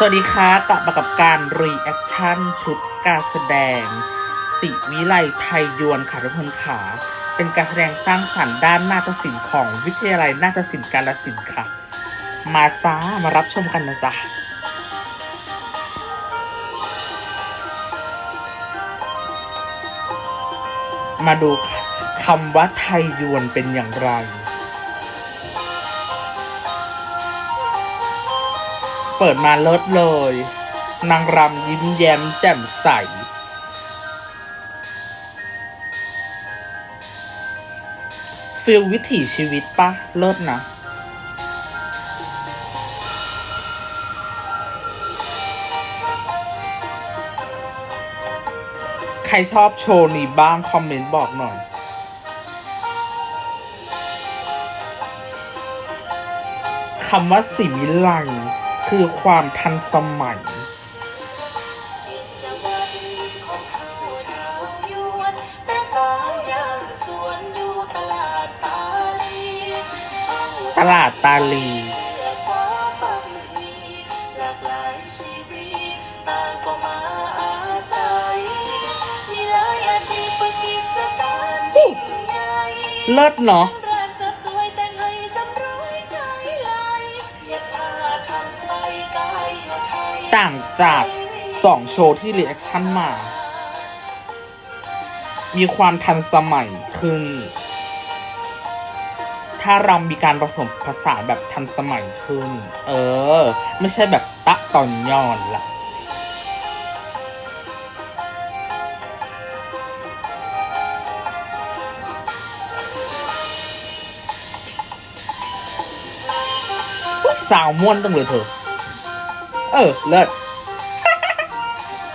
สวัสดีค่ะกลับมากับการรีแอคชั่นชุดการแสดงสิวิไลไทยยวนค่ะทุกคนขาเป็นการแสดงสร้างสรรค์ด้านนาฏศิลป์ของวิทยาลัยนาฏศิลป์กาลสินธุ์ค่ะ มาจ้ามารับชมกันนะจ๊ะมาดูคำว่าไทยยวนเป็นอย่างไร เปิดมาเลิศเลย นางรำยิ้มแย้มแจ่มใส ฟิลวิถีชีวิตปะเลิศนะใครชอบโชว์นี้บ้าง คอมเมนต์บอกหน่อย คำว่าสิวิไล คือความทันสมัย ตลาดตาลี เลิศเนาะ ต่างจากสองโชว์ที่รีแอคชั่นมา มีความทันสมัยขึ้น ถ้ารำมีการผสมภาษานแบบทันสมัยขึ้น เออ ไม่ใช่แบบตะตอนย้อนละอุ๊ยสาวม่วนตั้งเลยเธอะ เออ เลิศ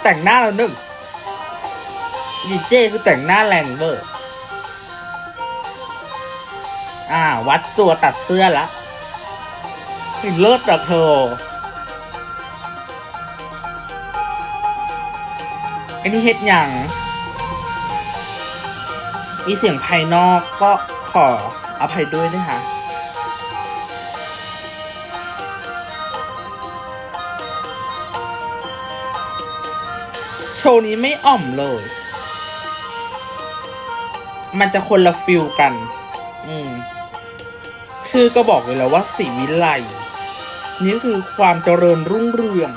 แต่งหน้าแล้วหนึ่งดีเจคือแต่งหน้าแรงเวอร์อ่า วัดตัวตัดเสื้อละเฮ้ยเลิศอะเธอไอ้นี่เฮ็ดหยังมีเสียงภายนอกก็ขออภัยด้วยนะคะ ชว์นี้ไม่อ่อมเลย มันจะคนละฟิลกัน อืม ชื่อก็บอกเลยแล้วว่าสีวิไลนี่คือความเจริญรุ่งเรือง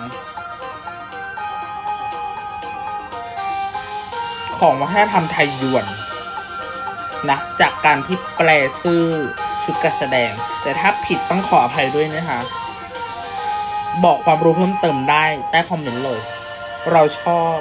ของวัฒนธรรมไทยยวนนะจากการที่แปลชื่อชุดการแสดง แต่ถ้าผิดต้องขออภัยด้วยนะคะ บอกความรู้เพิ่มเติมได้ใต้คอมเมนต์เลย เราชอบ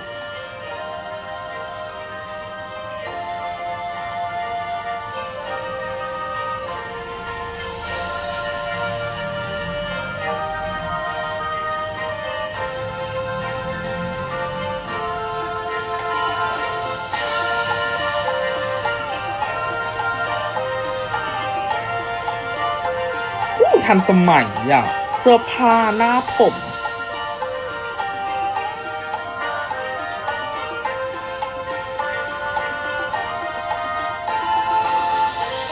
ทันสมัยอะเสื้อผ้าหน้าผม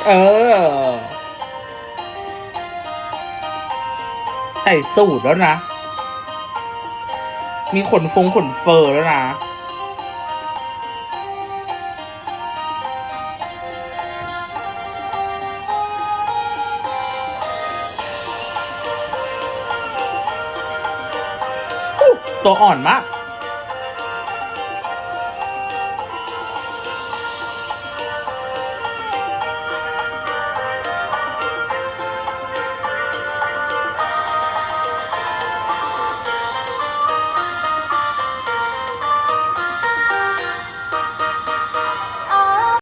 เออ ใส่สูตรแล้วนะ มีขนฟงขนเฟอร์แล้วนะ ตัวอ่อนมาก